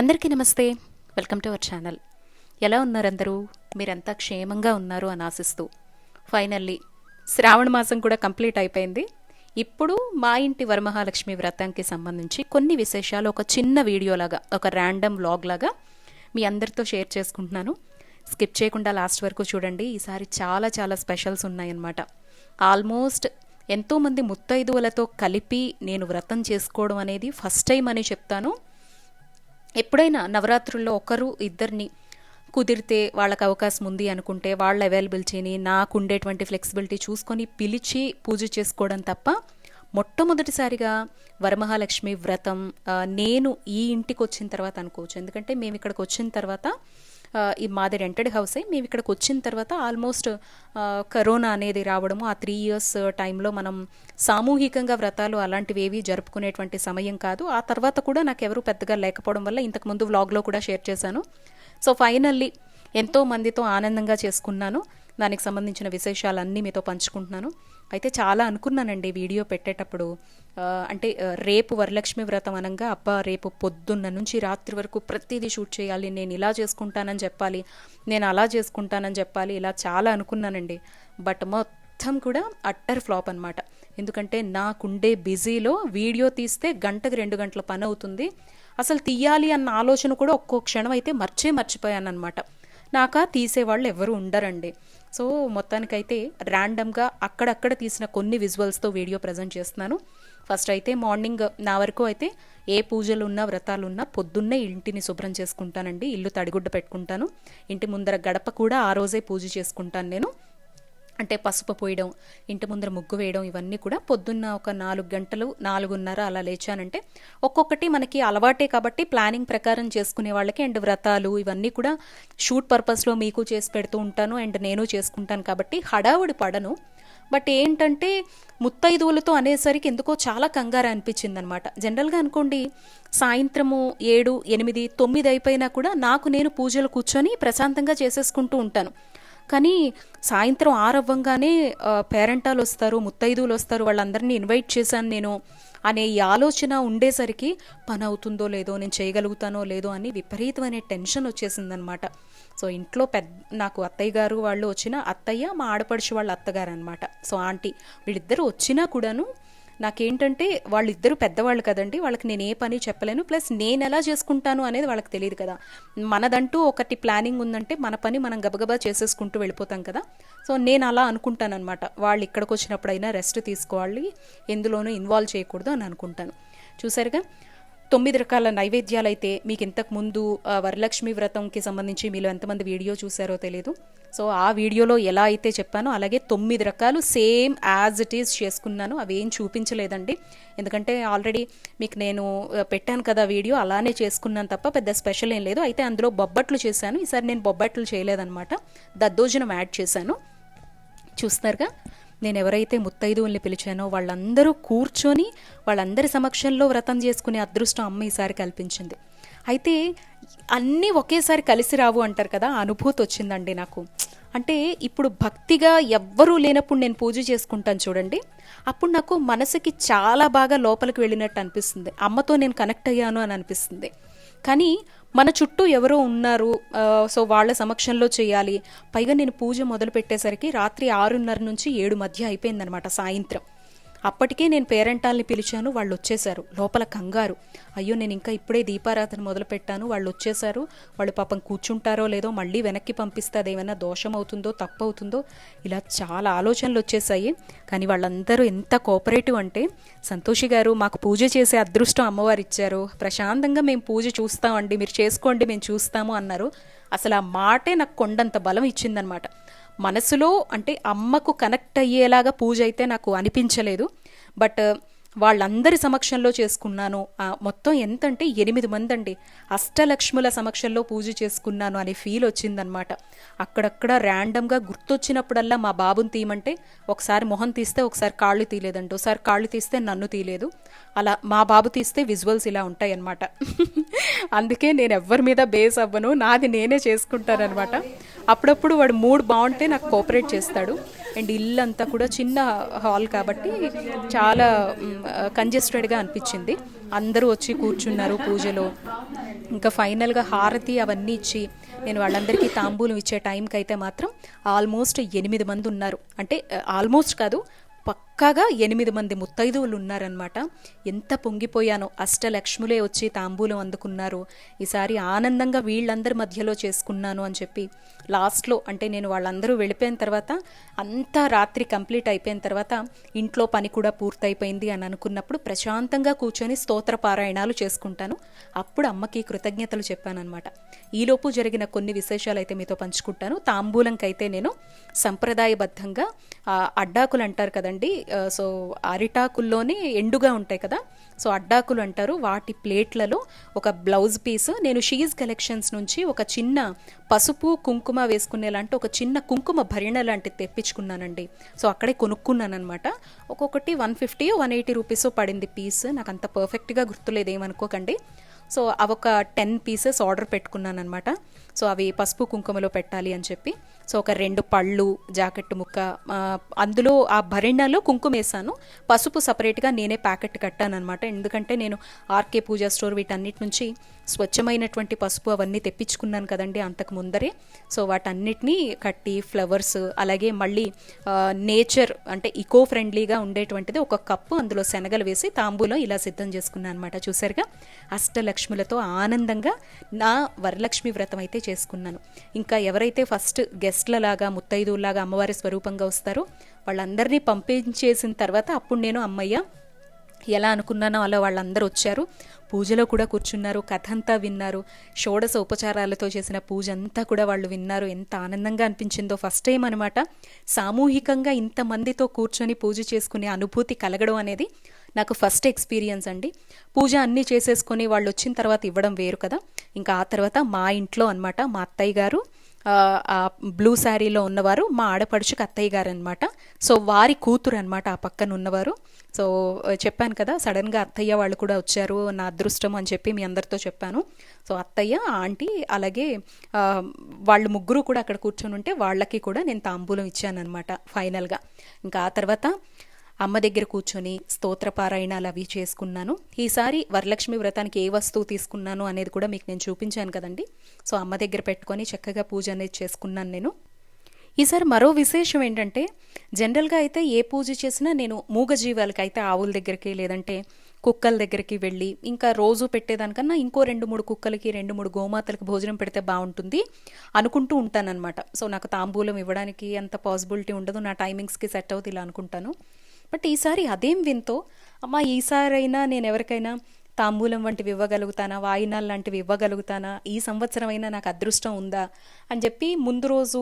అందరికీ నమస్తే. Welcome to our channel. ఎలా ఉన్నారందరూ? మీరంతా క్షేమంగా ఉన్నారు అని ఆశిస్తూ. ఫైనల్లీ శ్రావణ మాసం కూడా కంప్లీట్ అయిపోయింది. ఇప్పుడు మా ఇంటి వరమహాలక్ష్మి వ్రతానికి సంబంధించి కొన్ని విశేషాలు ఒక చిన్న వీడియోలాగా ఒక ర్యాండమ్ వ్లాగ్ లాగా మీ అందరితో షేర్ చేసుకుంటున్నాను. స్కిప్ చేయకుండా లాస్ట్ వరకు చూడండి. ఈసారి చాలా చాలా స్పెషల్స్ ఉన్నాయన్నమాట. ఆల్మోస్ట్ ఎంతోమంది ముత్తైదువులతో కలిపి నేను వ్రతం చేసుకోవడం అనేది ఫస్ట్ టైం అని చెప్తాను. ఎప్పుడైనా నవరాత్రుల్లో ఒకరు ఇద్దరిని కుదిరితే వాళ్ళకి అవకాశం ఉంది అనుకుంటే వాళ్ళ అవైలబిలిటీని నాకు ఉండేటువంటి ఫ్లెక్సిబిలిటీ చూసుకొని పిలిచి పూజ చేసుకోవడం తప్ప మొట్టమొదటిసారిగా వరమహాలక్ష్మి వ్రతం నేను ఈ ఇంటికి వచ్చిన తర్వాత అనుకోవచ్చు. ఎందుకంటే మేము ఇక్కడికి వచ్చిన తర్వాత ఈ మాది రెంటెడ్ హౌసే మేము ఇక్కడికి వచ్చిన తర్వాత ఆల్మోస్ట్ కరోనా అనేది రావడము ఆ త్రీ ఇయర్స్ టైంలో మనం సామూహికంగా వ్రతాలు అలాంటివి ఏవి జరుపుకునేటువంటి సమయం కాదు. ఆ తర్వాత కూడా నాకు ఎవరు పెద్దగా లేకపోవడం వల్ల ఇంతకుముందు వ్లాగ్లో కూడా షేర్ చేశాను. సో ఫైనల్లీ ఎంతో మందితో ఆనందంగా చేసుకున్నాను. దానికి సంబంధించిన విశేషాలన్నీ మీతో పంచుకుంటున్నాను. అయితే చాలా అనుకున్నానండి వీడియో పెట్టేటప్పుడు. అంటే రేపు వరలక్ష్మి వ్రతం అనగా అబ్బా రేపు పొద్దున్న నుంచి రాత్రి వరకు ప్రతిదీ షూట్ చేయాలి నేను ఇలా చేసుకుంటానని చెప్పాలి నేను అలా చేసుకుంటానని చెప్పాలి ఇలా చాలా అనుకున్నానండి. బట్ మొత్తం కూడా అట్టర్ ఫ్లాప్ అనమాట ఎందుకంటే నాకుండే బిజీలో వీడియో తీస్తే గంటకు రెండు గంటల పని అవుతుంది. అసలు తీయాలి అన్న ఆలోచన కూడా ఒక్కో క్షణం అయితే మర్చే మర్చిపోయాను అనమాట నాక తీసేవాళ్ళు ఎవరు ఉండరండి. సో మొత్తానికైతే ర్యాండమ్గా అక్కడక్కడ తీసిన కొన్ని విజువల్స్తో వీడియో ప్రజెంట్ చేస్తున్నాను. ఫస్ట్ అయితే మార్నింగ్ నా వరకు అయితే ఏ పూజలు ఉన్నా వ్రతాలు ఉన్నా పొద్దున్నే ఇంటిని శుభ్రం చేసుకుంటానండి. ఇల్లు తడిగుడ్డ పెట్టుకుంటాను. ఇంటి ముందర గడప కూడా ఆ రోజే పూజ చేసుకుంటాను నేను. అంటే పసుపు పోయడం ఇంటి ముందర ముగ్గు వేయడం ఇవన్నీ కూడా పొద్దున్న ఒక నాలుగు గంటలు నాలుగున్నర అలా లేచానంటే ఒక్కొక్కటి మనకి అలవాటే కాబట్టి ప్లానింగ్ ప్రకారం చేసుకునే వాళ్ళకి అండ్ వ్రతాలు ఇవన్నీ కూడా షూట్ పర్పస్లో మీకు చేసి పెడుతూ ఉంటాను అండ్ నేను చేసుకుంటాను కాబట్టి హడావుడి పడను. బట్ ఏంటంటే ముత్తైదువులతో అనేసరికి ఎందుకో చాలా కంగారు అనిపించింది అనమాట జనరల్గా అనుకోండి సాయంత్రము ఏడు ఎనిమిది తొమ్మిది అయిపోయినా కూడా నాకు నేను పూజలు కూర్చొని ప్రశాంతంగా చేసేసుకుంటూ ఉంటాను. కానీ సాయంత్రం ఆరవ్వంగానే పేరెంటాలు వస్తారు ముత్తైదువులు వస్తారు వాళ్ళందరినీ ఇన్వైట్ చేశాను నేను అనే ఈ ఆలోచన ఉండేసరికి పని అవుతుందో లేదో నేను చేయగలుగుతానో లేదో అని విపరీతమైన టెన్షన్ వచ్చేసిందనమాట. సో ఇంట్లో పెద్ద నాకు అత్తయ్య గారు వాళ్ళు వచ్చిన అత్తయ్య మా ఆడపడుచు వాళ్ళ అత్తగారు అనమాట సో ఆంటీ వీళ్ళిద్దరూ వచ్చినా కూడాను నాకేంటంటే వాళ్ళిద్దరూ పెద్దవాళ్ళు కదండి వాళ్ళకి నేను ఏ పని చెప్పలేను ప్లస్ నేను ఎలా చేసుకుంటాను అనేది వాళ్ళకి తెలియదు కదా. మనదంటూ ఒకటి ప్లానింగ్ ఉందంటే మన పని మనం గబగబా చేసేసుకుంటూ వెళ్ళిపోతాం కదా. సో నేను అలా అనుకుంటానన్నమాట. వాళ్ళు ఇక్కడికి వచ్చినప్పుడైనా రెస్ట్ తీసుకోవాలి ఎందులోనూ ఇన్వాల్వ్ చేయకూడదు అని అనుకుంటాను. చూసారుగా? తొమ్మిది రకాల నైవేద్యాలు అయితే మీకు ఇంతకు ముందు వరలక్ష్మి వ్రతంకి సంబంధించి మీరు ఎంతమంది వీడియో చూసారో తెలియదు సో ఆ వీడియోలో ఎలా అయితే చెప్పానో అలాగే తొమ్మిది రకాలు సేమ్ యాజ్ ఇట్ ఈస్ చేసుకున్నాను. అవి ఏం చూపించలేదండి. ఎందుకంటే ఆల్రెడీ మీకు నేను పెట్టాను కదా వీడియో అలానే చేసుకున్నాను తప్ప పెద్ద స్పెషల్ ఏం లేదు. అయితే అందులో బొబ్బట్లు చేశాను. ఈసారి నేను బొబ్బట్లు చేయలేదన్నమాట. దద్దోజనం యాడ్ చేశాను. చూస్తున్నారుగా? నేను ఎవరైతే ముత్తైదువుల్ని పిలిచానో వాళ్ళందరూ కూర్చొని వాళ్ళందరి సమక్షంలో వ్రతం చేసుకునే అదృష్టం అమ్మ ఈసారి కల్పించింది. అయితే అన్నీ ఒకేసారి కలిసి రావు అంటారు కదా అనుభూతి వచ్చిందండి నాకు. అంటే ఇప్పుడు భక్తిగా ఎవ్వరూ లేనప్పుడు నేను పూజ చేసుకుంటాను చూడండి అప్పుడు నాకు మనసుకి చాలా బాగా లోపలికి వెళ్ళినట్టు అనిపిస్తుంది. అమ్మతో నేను కనెక్ట్ అయ్యాను అని అనిపిస్తుంది. కానీ మన చుట్టూ ఎవరో ఉన్నారు సో వాళ్ళ సమక్షంలో చేయాలి. పైగా నేను పూజ మొదలు పెట్టేసరికి రాత్రి ఆరున్నర నుంచి ఏడు మధ్య అయిపోయిందనమాట సాయంత్రం. అప్పటికే నేను పేరెంటాల్ని పిలిచాను వాళ్ళు వచ్చేశారు లోపల కంగారు. అయ్యో నేను ఇంకా ఇప్పుడే దీపారాధన మొదలు పెట్టాను వాళ్ళు వచ్చేశారు వాళ్ళు పాపం కూర్చుంటారో లేదో మళ్ళీ వెనక్కి పంపిస్తే ఏమైనా దోషం అవుతుందో తప్పు అవుతుందో ఇలా చాలా ఆలోచనలు వచ్చేసాయి కానీ వాళ్ళందరూ ఎంత కోఆపరేటివ్ అంటే సంతోషి గారు మాకు పూజ చేసే అదృష్టం అమ్మవారు ఇచ్చారు ప్రశాంతంగా మేము పూజ చూస్తామండి మీరు చేసుకోండి మేము చూస్తాము అన్నారు. అసలు ఆ మాటే నాకు కొండంత బలం ఇచ్చిందనమాట. మనసులో అంటే అమ్మకు కనెక్ట్ అయ్యేలాగా పూజ అయితే నాకు అనిపించలేదు. బట్ వాళ్ళందరి సమక్షంలో చేసుకున్నాను. మొత్తం ఎంతంటే ఎనిమిది మంది అండి అష్టలక్ష్ముల సమక్షంలో పూజ చేసుకున్నాను అనే ఫీల్ వచ్చిందనమాట అక్కడక్కడ ర్యాండమ్గా గుర్తొచ్చినప్పుడల్లా మా బాబుని తీయమంటే ఒకసారి మొహం తీస్తే ఒకసారి కాళ్ళు తీయలేదండి. ఒకసారి కాళ్ళు తీస్తే నన్ను తీయలేదు. అలా మా బాబు తీస్తే విజువల్స్ ఇలా ఉంటాయన్నమాట. అందుకే నేను ఎవ్వరి మీద బేస్ అవ్వను. నాది నేనే చేసుకుంటానన్నమాట. అప్పుడప్పుడు వాడు మూడ్ బాగుంటే నాకు కోఆపరేట్ చేస్తాడు. అండ్ ఇల్లు అంతా కూడా చిన్న హాల్ కాబట్టి చాలా కంజెస్టెడ్గా అనిపించింది. అందరూ వచ్చి కూర్చున్నారు పూజలో. ఇంకా ఫైనల్గా హారతి అవన్నీ ఇచ్చి నేను వాళ్ళందరికీ తాంబూలం ఇచ్చే టైంకి అయితే మాత్రం ఆల్మోస్ట్ ఎనిమిది మంది ఉన్నారు. అంటే ఆల్మోస్ట్ కాదు పక్క పక్కాగా ఎనిమిది మంది ముత్తైదువులు ఉన్నారనమాట ఎంత పొంగిపోయానో. అష్టలక్ష్ములే వచ్చి తాంబూలం అందుకున్నారు. ఈసారి ఆనందంగా వీళ్ళందరి మధ్యలో చేసుకున్నాను అని చెప్పి. లాస్ట్లో అంటే నేను వాళ్ళందరూ వెళ్ళిపోయిన తర్వాత అంతా రాత్రి కంప్లీట్ అయిపోయిన తర్వాత ఇంట్లో పని కూడా పూర్తయిపోయింది అని అనుకున్నప్పుడు ప్రశాంతంగా కూర్చొని స్తోత్ర పారాయణాలు చేసుకుంటాను. అప్పుడు అమ్మకి కృతజ్ఞతలు చెప్పానన్నమాట. ఈలోపు జరిగిన కొన్ని విశేషాలు అయితే మీతో పంచుకుంటాను. తాంబూలంకైతే నేను సంప్రదాయబద్ధంగా అడ్డాకులు అంటారు కదండి సో అరిటాకుల్లోనే ఎండుగా ఉంటాయి కదా. సో అడ్డాకులు అంటారు. వాటి ప్లేట్లలో ఒక బ్లౌజ్ పీస్. నేను షీజ్ కలెక్షన్స్ నుంచి ఒక చిన్న పసుపు కుంకుమ వేసుకునేలాంటి ఒక చిన్న కుంకుమ భరిణ లాంటిది తెప్పించుకున్నానండి. సో అక్కడే కొనుక్కున్నాను అనమాట ఒక్కొక్కటి one fifty one eighty rupees పడింది పీస్. నాకు అంత పర్ఫెక్ట్గా గుర్తులేదు ఏమనుకోకండి. సో అవి ఒక టెన్ పీసెస్ ఆర్డర్ పెట్టుకున్నాను అనమాట సో అవి పసుపు కుంకుమలో పెట్టాలి అని చెప్పి. సో ఒక రెండు పళ్ళు జాకెట్ ముక్క అందులో ఆ భరిణలో కుంకుమ వేసాను పసుపు సపరేట్గా నేనే ప్యాకెట్ కట్టాను అనమాట ఎందుకంటే నేను ఆర్కే పూజా స్టోర్ వీటన్నిటి నుంచి స్వచ్ఛమైనటువంటి పసుపు అవన్నీ తెప్పించుకున్నాను కదండి అంతకు ముందరే. సో వాటన్నిటినీ కట్టి ఫ్లవర్స్ అలాగే మళ్ళీ నేచర్ అంటే ఇకో ఫ్రెండ్లీగా ఉండేటువంటిది ఒక కప్పు అందులో శనగలు వేసి తాంబూలం ఇలా సిద్ధం చేసుకున్నాను అనమాట చూసారుగా అష్టలక్ష్ములతో ఆనందంగా నా వరలక్ష్మి వ్రతం అయితే చేసుకున్నాను. ఇంకా ఎవరైతే ఫస్ట్ గెస్ట్లలాగా ముత్తైదువులాగా అమ్మవారి స్వరూపంగా వస్తారో వాళ్ళందరినీ పంపించేసిన తర్వాత అప్పుడు నేను అమ్మయ్య ఎలా అనుకున్నానో అలా వాళ్ళందరూ వచ్చారు. పూజలో కూడా కూర్చున్నారు కథ అంతా విన్నారు. షోడశ ఉపచారాలతో చేసిన పూజ అంతా కూడా వాళ్ళు విన్నారు. ఎంత ఆనందంగా అనిపించిందో ఫస్ట్ టైం అనమాట సామూహికంగా ఇంతమందితో కూర్చొని పూజ చేసుకునే అనుభూతి కలగడం అనేది నాకు ఫస్ట్ ఎక్స్పీరియన్స్ అండి. పూజ అన్నీ చేసేసుకొని వాళ్ళు వచ్చిన తర్వాత ఇవ్వడం వేరు కదా. ఇంకా ఆ తర్వాత మా ఇంట్లో అన్నమాట మా అత్తయ్య గారు ఆ, బ్లూ శారీలో ఉన్నవారు మా ఆడపడుచుకు అత్తయ్య గారు అనమాట సో వారి కూతురు అనమాట ఆ పక్కన ఉన్నవారు. సో చెప్పాను కదా సడన్గా అత్తయ్య వాళ్ళు కూడా వచ్చారు నా అదృష్టం అని చెప్పి మీ అందరితో చెప్పాను. సో అత్తయ్య ఆంటీ అలాగే వాళ్ళు ముగ్గురు కూడా అక్కడ కూర్చొని ఉంటే వాళ్ళకి కూడా నేను తాంబూలం ఇచ్చాను అనమాట ఫైనల్గా ఇంకా ఆ తర్వాత అమ్మ దగ్గర కూర్చొని స్తోత్రపారాయణాలు అవి చేసుకున్నాను. ఈసారి వరలక్ష్మి వ్రతానికి ఏ వస్తువు తీసుకున్నాను అనేది కూడా మీకు నేను చూపించాను కదండి. సో అమ్మ దగ్గర పెట్టుకొని చక్కగా పూజ అనేది చేసుకున్నాను నేను. ఈసారి మరో విశేషం ఏంటంటే జనరల్గా అయితే ఏ పూజ చేసినా నేను మూగజీవాలకి అయితే ఆవుల దగ్గరికి లేదంటే కుక్కల దగ్గరికి వెళ్ళి ఇంకా రోజు పెట్టేదానికన్నా ఇంకో రెండు మూడు కుక్కలకి రెండు మూడు గోమాతలకు భోజనం పెడితే బాగుంటుంది అనుకుంటూ ఉంటానన్నమాట. సో నాకు తాంబూలం ఇవ్వడానికి అంత పాసిబిలిటీ ఉండదు. నా టైమింగ్స్కి సెట్ అవుతుంది ఇలా అనుకుంటాను. బట్ ఈసారి అదేం వింతో అమ్మా ఈసారైనా నేను ఎవరికైనా తాంబూలం వంటివి ఇవ్వగలుగుతానా? వాయినాలు లాంటివి ఇవ్వగలుగుతానా? ఈ సంవత్సరం అయినా నాకు అదృష్టం ఉందా? అని చెప్పి ముందు రోజు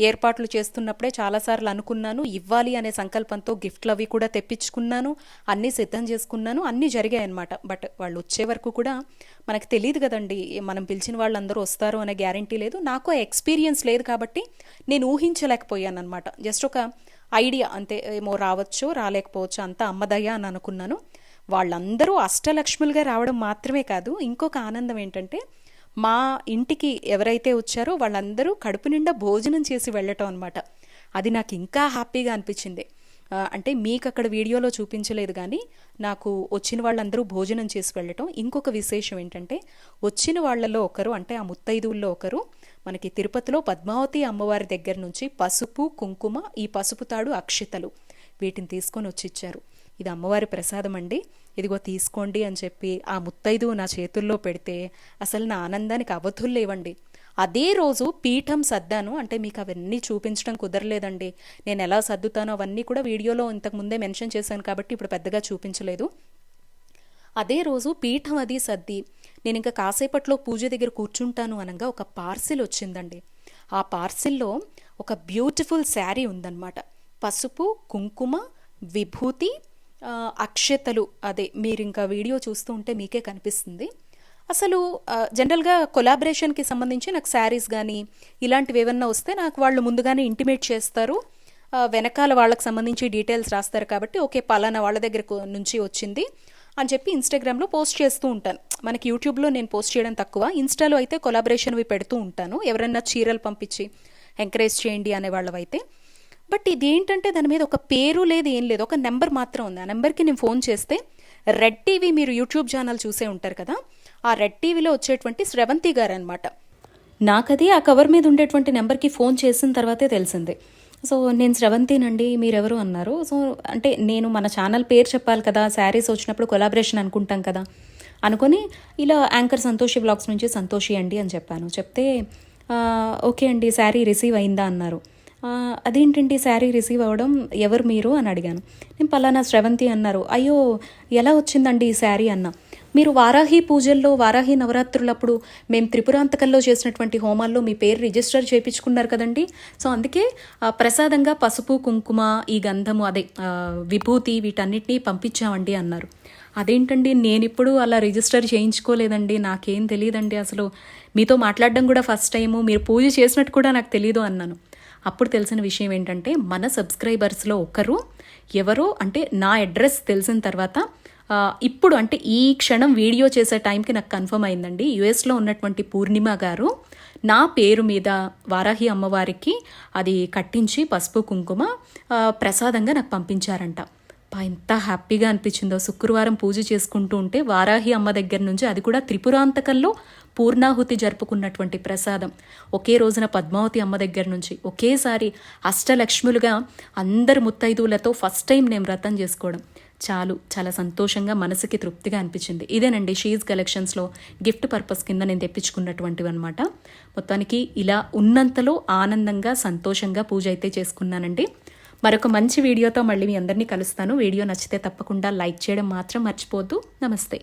ఏర్పాట్లు చేస్తున్నప్పుడే చాలాసార్లు అనుకున్నాను ఇవ్వాలి అనే సంకల్పంతో గిఫ్ట్లు అవి కూడా తెప్పించుకున్నాను అన్నీ సిద్ధం చేసుకున్నాను అన్నీ జరిగాయి అనమాట బట్ వాళ్ళు వచ్చే వరకు కూడా మనకు తెలియదు కదండి మనం పిలిచిన వాళ్ళందరూ వస్తారు అనే గ్యారంటీ లేదు. నాకు ఆ ఎక్స్పీరియన్స్ లేదు కాబట్టి నేను ఊహించలేకపోయాను అనమాట జస్ట్ ఒక ఐడియా అంతే ఏమో రావచ్చు రాలేకపోవచ్చు అంతా అమ్మదయ్య అని అనుకున్నాను. వాళ్ళందరూ అష్టలక్ష్ములుగా రావడం మాత్రమే కాదు ఇంకొక ఆనందం ఏంటంటే మా ఇంటికి ఎవరైతే వచ్చారో వాళ్ళందరూ కడుపు నిండా భోజనం చేసి వెళ్ళటం అనమాట అది నాకు ఇంకా హ్యాపీగా అనిపించింది. అంటే మీకు అక్కడ వీడియోలో చూపించలేదు కానీ నాకు వచ్చిన వాళ్ళందరూ భోజనం చేసి వెళ్ళటం. ఇంకొక విశేషం ఏంటంటే వచ్చిన వాళ్ళలో ఒకరు అంటే ఆ ముత్తైదువుల్లో ఒకరు మనకి తిరుపతిలో పద్మావతి అమ్మవారి దగ్గర నుంచి పసుపు కుంకుమ ఈ పసుపు తాడు అక్షితలు వీటిని తీసుకొని వచ్చి ఇచ్చారు. ఇది అమ్మవారి ప్రసాదం అండి. ఇదిగో తీసుకోండి అని చెప్పి ఆ ముత్తైదు నా చేతుల్లో పెడితే అసలు నా ఆనందానికి అవధులు లేవండి. అదే రోజు పీఠం సర్దాను. అంటే మీకు అవన్నీ చూపించడం కుదరలేదండి. నేను ఎలా సర్దుతానో అవన్నీ కూడా వీడియోలో ఇంతకు ముందే మెన్షన్ చేశాను కాబట్టి ఇప్పుడు పెద్దగా చూపించలేదు. అదే రోజు పీఠం అది సర్ది. నేను ఇంకా కాసేపట్లో పూజ దగ్గర కూర్చుంటాను అనగా ఒక పార్సిల్ వచ్చిందండి. ఆ పార్సిల్లో ఒక బ్యూటిఫుల్ శారీ ఉందన్నమాట. పసుపు కుంకుమ విభూతి అక్షతలు. అదే మీరు ఇంకా వీడియో చూస్తూ ఉంటే మీకే కనిపిస్తుంది. అసలు జనరల్గా కొలాబరేషన్కి సంబంధించి నాకు శారీస్ కానీ ఇలాంటివి ఏమన్నా వస్తే నాకు వాళ్ళు ముందుగానే ఇంటిమేట్ చేస్తారు. వెనకాల వాళ్ళకి సంబంధించి డీటెయిల్స్ రాస్తారు కాబట్టి ఓకే పలానా వాళ్ళ దగ్గర నుంచి వచ్చింది అని చెప్పి ఇన్స్టాగ్రామ్లో పోస్ట్ చేస్తూ ఉంటాను. మనకి యూట్యూబ్లో నేను పోస్ట్ చేయడం తక్కువ. ఇన్స్టాలో అయితే కొలాబరేషన్వి పెడుతూ ఉంటాను. ఎవరైనా చీరలు పంపించి ఎంకరేజ్ చేయండి అనే వాళ్ళవైతే. బట్ ఇదేంటంటే దాని మీద ఒక పేరు లేదు ఏం లేదు. ఒక నెంబర్ మాత్రం ఉంది. ఆ నెంబర్కి నేను ఫోన్ చేస్తే రెడ్ టీవీ మీరు యూట్యూబ్ ఛానల్ చూసే ఉంటారు కదా ఆ రెడ్ టీవీలో వచ్చేటువంటి స్రవంతి గారు అనమాట నాకది ఆ కవర్ మీద ఉండేటువంటి నెంబర్కి ఫోన్ చేసిన తర్వాతే తెలిసింది. సో నేను స్రవంతినండి మీరెవరు అన్నారు. సో అంటే నేను మన ఛానల్ పేరు చెప్పాలి కదా శారీస్ వచ్చినప్పుడు కొలాబరేషన్ అనుకుంటాం కదా అనుకొని ఇలా యాంకర్ సంతోషి బ్లాగ్స్ నుంచి సంతోషి అండి అని చెప్పాను. చెప్తే ఓకే అండి శారీ రిసీవ్ అయిందా? అన్నారు. అదేంటండి శారీ రిసీవ్ అవ్వడం? ఎవరు మీరు? అని అడిగాను. నేను పలానా స్రవంతి అన్నారు. అయ్యో ఎలా వచ్చిందండి ఈ శారీ? అన్నా. మీరు వారాహి పూజల్లో వారాహి నవరాత్రులప్పుడు మేము త్రిపురాంతకంలో చేసినటువంటి హోమాల్లో మీ పేరు రిజిస్టర్ చేయించుకున్నారు కదండి. సో అందుకే ప్రసాదంగా పసుపు కుంకుమ ఈ గంధము అదే విభూతి వీటన్నిటినీ పంపించామండి అన్నారు. అదేంటండి నేను ఇప్పుడు అలా రిజిస్టర్ చేయించుకోలేదండి నాకేం తెలియదండి అసలు. మీతో మాట్లాడడం కూడా ఫస్ట్ టైము మీరు పూజ చేసినట్టు కూడా నాకు తెలియదు అన్నాను. అప్పుడు తెలిసిన విషయం ఏంటంటే మన సబ్స్క్రైబర్స్లో ఒకరు ఎవరో అంటే నా అడ్రస్ తెలిసిన తర్వాత ఇప్పుడు అంటే ఈ క్షణం వీడియో చేసే టైంకి నాకు కన్ఫర్మ్ అయిందండి. యుఎస్లో ఉన్నటువంటి పూర్ణిమ గారు నా పేరు మీద వారాహి అమ్మవారికి అది కట్టించి పసుపు కుంకుమ ప్రసాదంగా నాకు పంపించారంట. ఎంత హ్యాపీగా అనిపించిందో. శుక్రవారం పూజ చేసుకుంటూ ఉంటే వారాహి అమ్మ దగ్గర నుంచి అది కూడా త్రిపురాంతకంలో పూర్ణాహుతి జరుపుకున్నటువంటి ప్రసాదం. ఒకే రోజున పద్మావతి అమ్మ దగ్గర నుంచి ఒకేసారి అష్టలక్ష్ములుగా అందరు ముత్తైదువులతో ఫస్ట్ టైం నేను వ్రతం చేసుకోవడం. చాలు చాలా సంతోషంగా మనసుకి తృప్తిగా అనిపించింది. ఇదేనండి షీజ్ కలెక్షన్స్లో గిఫ్ట్ పర్పస్ కింద నేను తెప్పించుకున్నటువంటివి అనమాట మొత్తానికి ఇలా ఉన్నంతలో ఆనందంగా సంతోషంగా పూజ అయితే చేసుకున్నానండి. మరొక మంచి వీడియోతో మళ్ళీ మీ అందరినీ కలుస్తాను. వీడియో నచ్చితే తప్పకుండా లైక్ చేయడం మాత్రం మర్చిపోద్దు నమస్తే.